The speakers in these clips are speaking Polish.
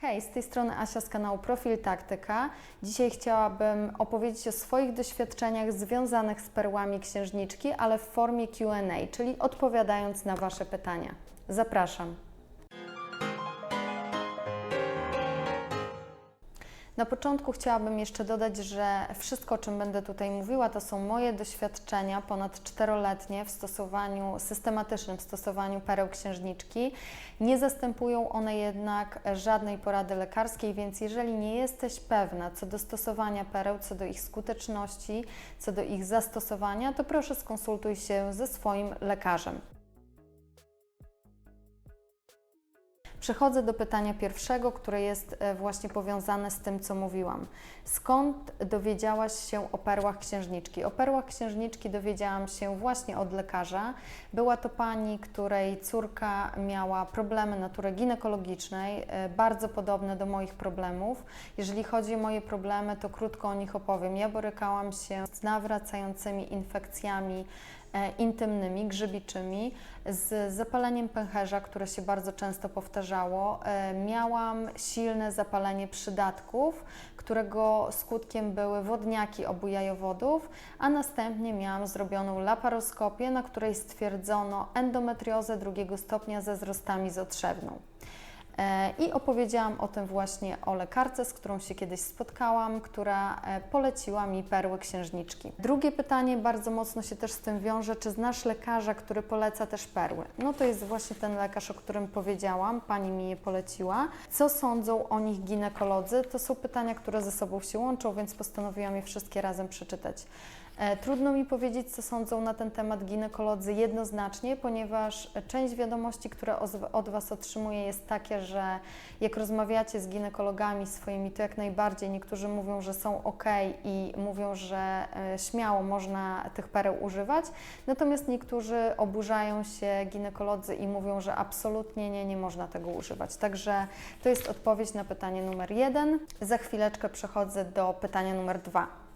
Hej, z tej strony Asia z kanału Profil Taktyka. Dzisiaj chciałabym opowiedzieć o swoich doświadczeniach związanych z perłami księżniczki, ale w formie QA, czyli odpowiadając na Wasze pytania. Zapraszam. Na początku chciałabym jeszcze dodać, że wszystko, o czym będę tutaj mówiła, to są moje doświadczenia ponad czteroletnie w stosowaniu, systematycznym stosowaniu pereł księżniczki. Nie zastępują one jednak żadnej porady lekarskiej, więc jeżeli nie jesteś pewna co do stosowania pereł, co do ich skuteczności, co do ich zastosowania, to proszę skonsultuj się ze swoim lekarzem. Przechodzę do pytania pierwszego, które jest e, właśnie powiązane z tym, co mówiłam. Skąd dowiedziałaś się o perłach księżniczki? O perłach księżniczki dowiedziałam się właśnie od lekarza. Była to pani, której córka miała problemy natury ginekologicznej, e, bardzo podobne do moich problemów. Jeżeli chodzi o moje problemy, to krótko o nich opowiem. Ja borykałam się z nawracającymi infekcjami intymnymi, grzybiczymi, z zapaleniem pęcherza, które się bardzo często powtarzało. E, miałam silne zapalenie przydatków, którego skutkiem były wodniaki obu jajowodów, a następnie miałam zrobioną laparoskopię, na której stwierdzono endometriozę drugiego stopnia ze wzrostami zotrzewną. E, I opowiedziałam o tym właśnie o lekarce, z którą się kiedyś spotkałam, która e, poleciła mi perły księżniczki. Drugie pytanie bardzo mocno się też z tym wiąże, czy znasz lekarza, który poleca też perły? No to jest właśnie ten lekarz, o którym powiedziałam, pani mi je poleciła. Co sądzą o nich ginekolodzy? To są pytania, które ze sobą się łączą, więc postanowiłam je wszystkie razem przeczytać. E, trudno mi powiedzieć, co sądzą na ten temat ginekolodzy jednoznacznie, ponieważ część wiadomości, które od Was otrzymuję, jest takie, że jak rozmawiacie z ginekologami swoimi, to jak najbardziej niektórzy mówią, że są ok i mówią, że e, śmiało można tych pereł używać, natomiast niektórzy oburzają się ginekolodzy i mówią, że absolutnie nie, nie można tego używać. Także to jest odpowiedź na pytanie numer jeden. Za chwileczkę przechodzę do pytania numer dwa.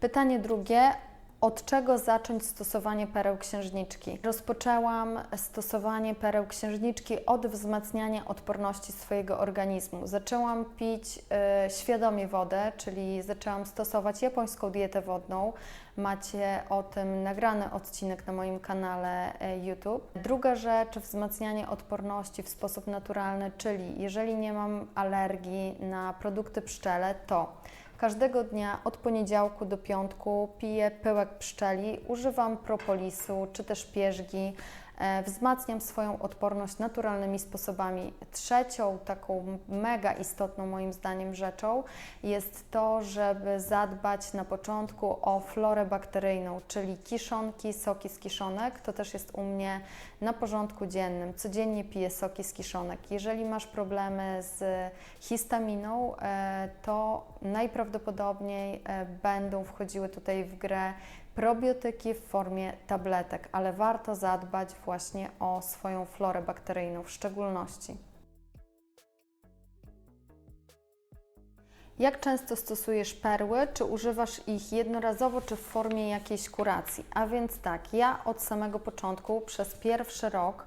Pytanie drugie. Od czego zacząć stosowanie pereł księżniczki? Rozpoczęłam stosowanie pereł księżniczki od wzmacniania odporności swojego organizmu. Zaczęłam pić y, świadomie wodę, czyli zaczęłam stosować japońską dietę wodną. Macie o tym nagrany odcinek na moim kanale y, YouTube. Druga rzecz, wzmacnianie odporności w sposób naturalny, czyli jeżeli nie mam alergii na produkty pszczele, to Każdego dnia od poniedziałku do piątku piję pyłek pszczeli, używam propolisu czy też pierzgi. E, wzmacniam swoją odporność naturalnymi sposobami. Trzecią taką mega istotną moim zdaniem rzeczą jest to, żeby zadbać na początku o florę bakteryjną, czyli kiszonki, soki z kiszonek. To też jest u mnie na porządku dziennym. Codziennie piję soki z kiszonek. Jeżeli masz problemy z histaminą, e, to najprawdopodobniej e, będą wchodziły tutaj w grę probiotyki w formie tabletek, ale warto zadbać właśnie o swoją florę bakteryjną w szczególności. Jak często stosujesz perły? Czy używasz ich jednorazowo, czy w formie jakiejś kuracji? A więc tak, ja od samego początku przez pierwszy rok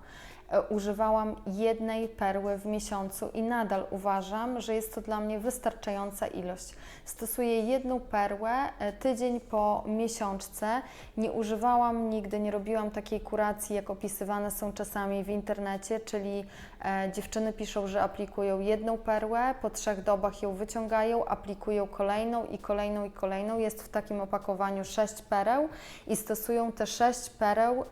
używałam jednej perły w miesiącu i nadal uważam, że jest to dla mnie wystarczająca ilość. Stosuję jedną perłę e, tydzień po miesiączce. Nie używałam nigdy, nie robiłam takiej kuracji, jak opisywane są czasami w internecie, czyli e, dziewczyny piszą, że aplikują jedną perłę, po trzech dobach ją wyciągają, aplikują kolejną i kolejną i kolejną. Jest w takim opakowaniu sześć pereł i stosują te sześć pereł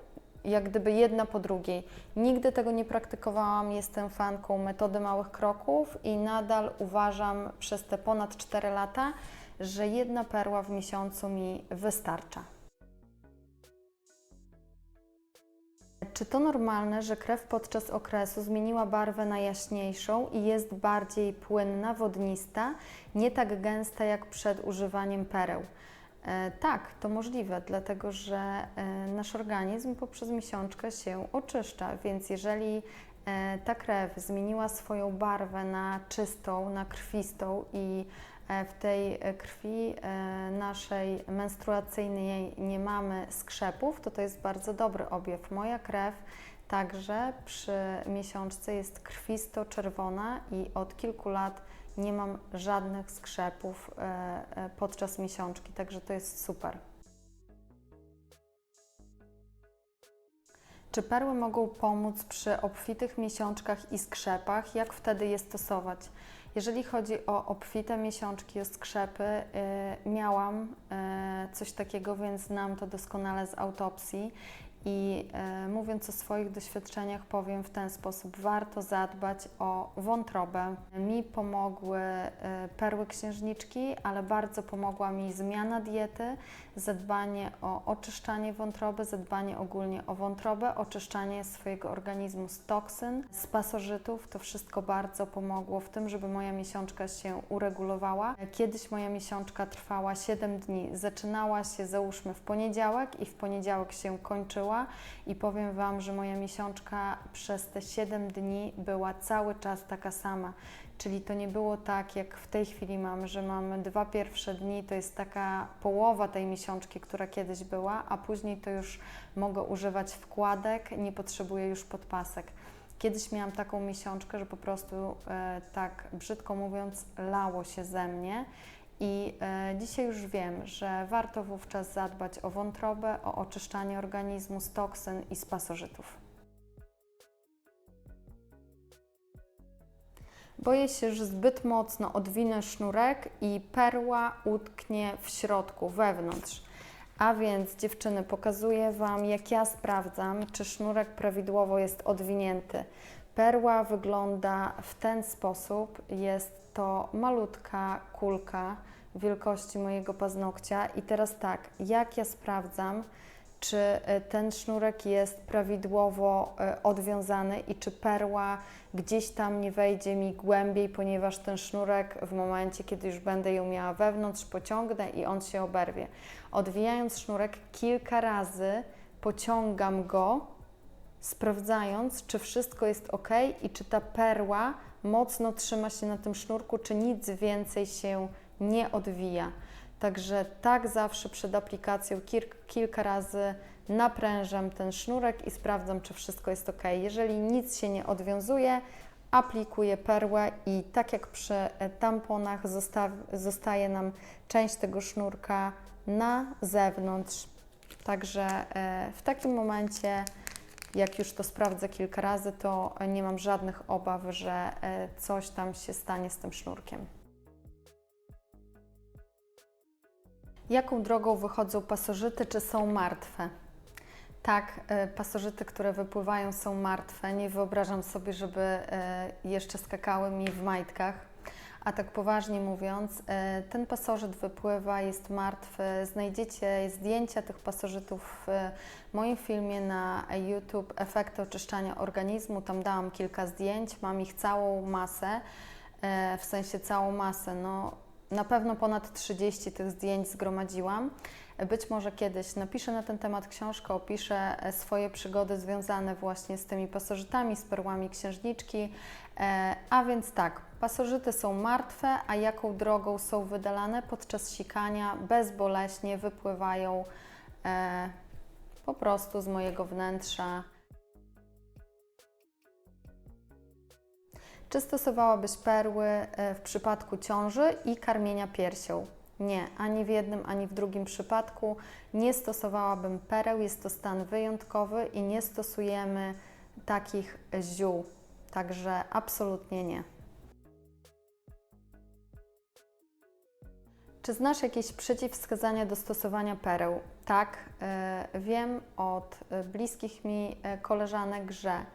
jak gdyby jedna po drugiej. Nigdy tego nie praktykowałam, jestem fanką metody małych kroków i nadal uważam przez te ponad 4 lata, że jedna perła w miesiącu mi wystarcza. Czy to normalne, że krew podczas okresu zmieniła barwę na jaśniejszą i jest bardziej płynna, wodnista, nie tak gęsta jak przed używaniem pereł? E, tak, to możliwe, dlatego że e, nasz organizm poprzez miesiączkę się oczyszcza, więc jeżeli e, ta krew zmieniła swoją barwę na czystą, na krwistą i w tej krwi naszej menstruacyjnej nie mamy skrzepów, to to jest bardzo dobry objaw. Moja krew Także przy miesiączce jest krwisto-czerwona i od kilku lat nie mam żadnych skrzepów e, e, podczas miesiączki, także to jest super. Czy perły mogą pomóc przy obfitych miesiączkach i skrzepach? Jak wtedy je stosować? Jeżeli chodzi o obfite miesiączki, o skrzepy, y, miałam coś takiego, więc znam to doskonale z autopsji. I e, mówiąc o swoich doświadczeniach, powiem w ten sposób: warto zadbać o wątrobę. Mi pomogły e, perły księżniczki, ale bardzo pomogła mi zmiana diety, zadbanie o oczyszczanie wątroby, zadbanie ogólnie o wątrobę, oczyszczanie swojego organizmu z toksyn, z pasożytów. To wszystko bardzo pomogło w tym, żeby moja miesiączka się uregulowała. Kiedyś moja miesiączka trwała 7 dni. Zaczynała się załóżmy w poniedziałek i w poniedziałek się kończyła i powiem Wam, że moja miesiączka przez te 7 dni była cały czas taka sama. Czyli to nie było tak, jak w tej chwili mam, że mamy dwa pierwsze dni, to jest taka połowa tej miesiączki, która kiedyś była, a później to już mogę używać wkładek, nie potrzebuję już podpasek. Kiedyś miałam taką miesiączkę, że po prostu e, tak brzydko mówiąc, lało się ze mnie i e, dzisiaj już wiem, że warto wówczas zadbać o wątrobę, o oczyszczanie organizmu z toksyn i z pasożytów. Boję się, że zbyt mocno odwinę sznurek i perła utknie w środku, wewnątrz. A więc dziewczyny, pokazuję Wam, jak ja sprawdzam, czy sznurek prawidłowo jest odwinięty. Perła wygląda w ten sposób. Jest to malutka kulka wielkości mojego paznokcia. I teraz tak, jak ja sprawdzam, czy e, ten sznurek jest prawidłowo e, odwiązany i czy perła gdzieś tam nie wejdzie mi głębiej, ponieważ ten sznurek w momencie, kiedy już będę ją miała wewnątrz, pociągnę i on się oberwie. Odwijając sznurek kilka razy, pociągam go, sprawdzając, czy wszystko jest ok i czy ta perła mocno trzyma się na tym sznurku, czy nic więcej się nie odwija. Także tak zawsze przed aplikacją kilka razy naprężam ten sznurek i sprawdzam, czy wszystko jest ok. Jeżeli nic się nie odwiązuje, aplikuję perłę i tak jak przy tamponach zostaje nam część tego sznurka na zewnątrz. Także e, w takim momencie, jak już to sprawdzę kilka razy, to nie mam żadnych obaw, że e, coś tam się stanie z tym sznurkiem. Jaką drogą wychodzą pasożyty, czy są martwe? Tak, e, pasożyty, które wypływają, są martwe. Nie wyobrażam sobie, żeby e, jeszcze skakały mi w majtkach. A tak poważnie mówiąc, e, ten pasożyt wypływa, jest martwy. Znajdziecie zdjęcia tych pasożytów w moim filmie na YouTube Efekty oczyszczania organizmu. Tam dałam kilka zdjęć, mam ich całą masę, w sensie całą masę. No, na pewno ponad 30 tych zdjęć zgromadziłam. Być może kiedyś napiszę na ten temat książkę, opiszę e, swoje przygody związane właśnie z tymi pasożytami, z perłami księżniczki. E, a więc tak, pasożyty są martwe, a jaką drogą są wydalane podczas sikania bezboleśnie wypływają e, po prostu z mojego wnętrza. Czy stosowałabyś perły e, w przypadku ciąży i karmienia piersią? Nie, ani w jednym, ani w drugim przypadku nie stosowałabym pereł. Jest to stan wyjątkowy i nie stosujemy takich ziół. Także absolutnie nie. Czy znasz jakieś przeciwwskazania do stosowania pereł? Tak, yy, wiem od e, bliskich mi koleżanek, że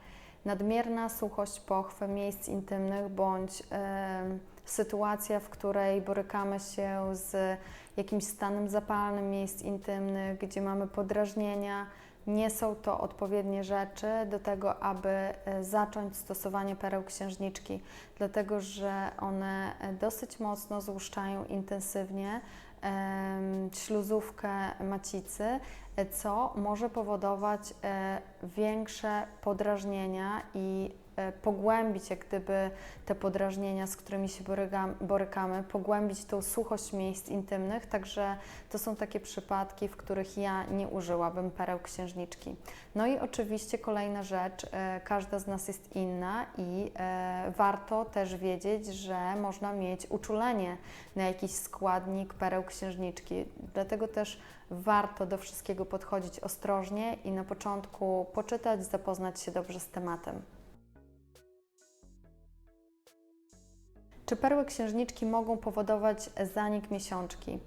nadmierna suchość pochwy miejsc intymnych bądź sytuacja, w której borykamy się z jakimś stanem zapalnym miejsc intymnych, gdzie mamy podrażnienia, nie są to odpowiednie rzeczy do tego, aby e, zacząć stosowanie pereł księżniczki, dlatego że one e, dosyć mocno złuszczają intensywnie śluzówkę macicy, co może powodować e, większe podrażnienia i pogłębić jak gdyby te podrażnienia, z którymi się borykam, borykamy, pogłębić tą suchość miejsc intymnych, także to są takie przypadki, w których ja nie użyłabym pereł księżniczki. No i oczywiście kolejna rzecz, e, każda z nas jest inna i e, warto też wiedzieć, że można mieć uczulenie na jakiś składnik pereł księżniczki. Dlatego też warto do wszystkiego podchodzić ostrożnie i na początku poczytać, zapoznać się dobrze z tematem. Czy perły księżniczki mogą powodować zanik miesiączki?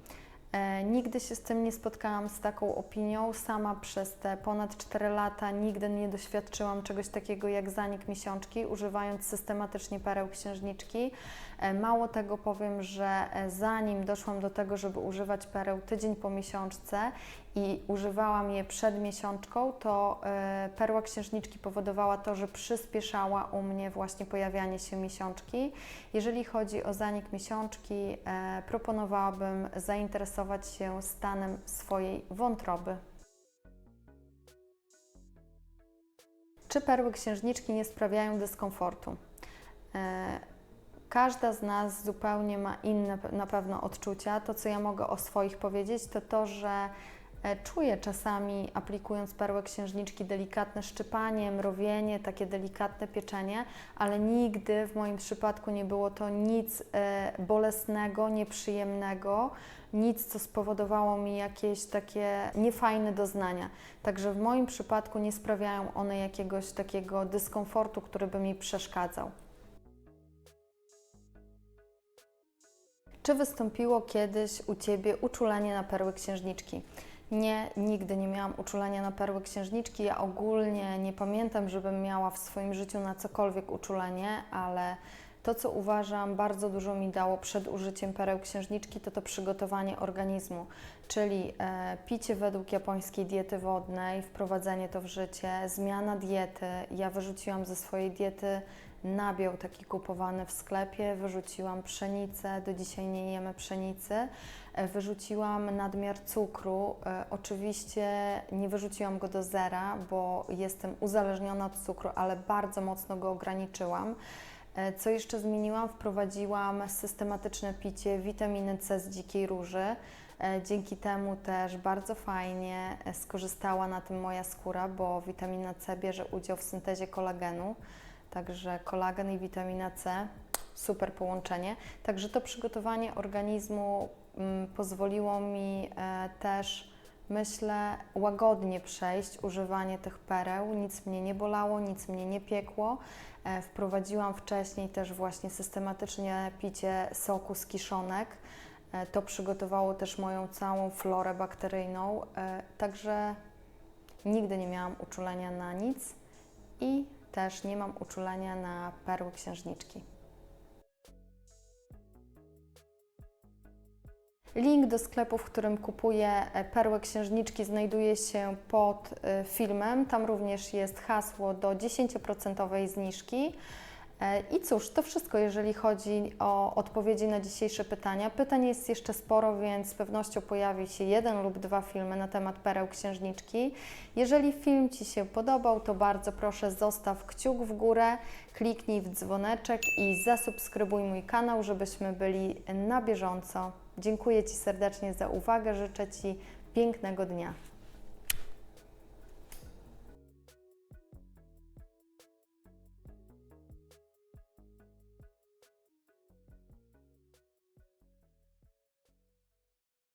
E, nigdy się z tym nie spotkałam z taką opinią. Sama przez te ponad 4 lata nigdy nie doświadczyłam czegoś takiego jak zanik miesiączki, używając systematycznie pereł księżniczki. E, mało tego powiem, że e, zanim doszłam do tego, żeby używać pereł tydzień po miesiączce i używałam je przed miesiączką, to e, perła księżniczki powodowała to, że przyspieszała u mnie właśnie pojawianie się miesiączki. Jeżeli chodzi o zanik miesiączki, e, proponowałabym zainteresować się stanem swojej wątroby. Czy perły księżniczki nie sprawiają dyskomfortu? E, Każda z nas zupełnie ma inne na pewno odczucia. To, co ja mogę o swoich powiedzieć, to to, że czuję czasami, aplikując perłę księżniczki, delikatne szczypanie, mrowienie, takie delikatne pieczenie, ale nigdy w moim przypadku nie było to nic e, bolesnego, nieprzyjemnego, nic, co spowodowało mi jakieś takie niefajne doznania. Także w moim przypadku nie sprawiają one jakiegoś takiego dyskomfortu, który by mi przeszkadzał. Czy wystąpiło kiedyś u Ciebie uczulenie na perły księżniczki? Nie, nigdy nie miałam uczulenia na perły księżniczki. Ja ogólnie nie pamiętam, żebym miała w swoim życiu na cokolwiek uczulenie, ale to, co uważam bardzo dużo mi dało przed użyciem pereł księżniczki, to to przygotowanie organizmu, czyli e, picie według japońskiej diety wodnej, wprowadzenie to w życie, zmiana diety. Ja wyrzuciłam ze swojej diety nabiał taki kupowany w sklepie, wyrzuciłam pszenicę, do dzisiaj nie jemy pszenicy, wyrzuciłam nadmiar cukru. E, Oczywiście nie wyrzuciłam go do zera, bo jestem uzależniona od cukru, ale bardzo mocno go ograniczyłam. E, Co jeszcze zmieniłam? Wprowadziłam systematyczne picie witaminy C z dzikiej róży. E, Dzięki temu też bardzo fajnie e, skorzystała na tym moja skóra, bo witamina C bierze udział w syntezie kolagenu. Także kolagen i witamina C super połączenie. Także to przygotowanie organizmu mm, pozwoliło mi e, też, myślę, łagodnie przejść używanie tych pereł. Nic mnie nie bolało, nic mnie nie piekło. E, wprowadziłam wcześniej też właśnie systematycznie picie soku z kiszonek. E, to przygotowało też moją całą florę bakteryjną. Także nigdy nie miałam uczulenia na nic i też nie mam uczulenia na perły księżniczki. Link do sklepu, w którym kupuję e, perłę księżniczki, znajduje się pod e, filmem. Tam również jest hasło do 10% zniżki. E, I cóż, to wszystko, jeżeli chodzi o odpowiedzi na dzisiejsze pytania. Pytań jest jeszcze sporo, więc z pewnością pojawi się jeden lub dwa filmy na temat pereł księżniczki. Jeżeli film Ci się podobał, to bardzo proszę zostaw kciuk w górę, kliknij w dzwoneczek i zasubskrybuj mój kanał, żebyśmy byli na bieżąco. Dziękuję Ci serdecznie za uwagę, życzę Ci pięknego dnia.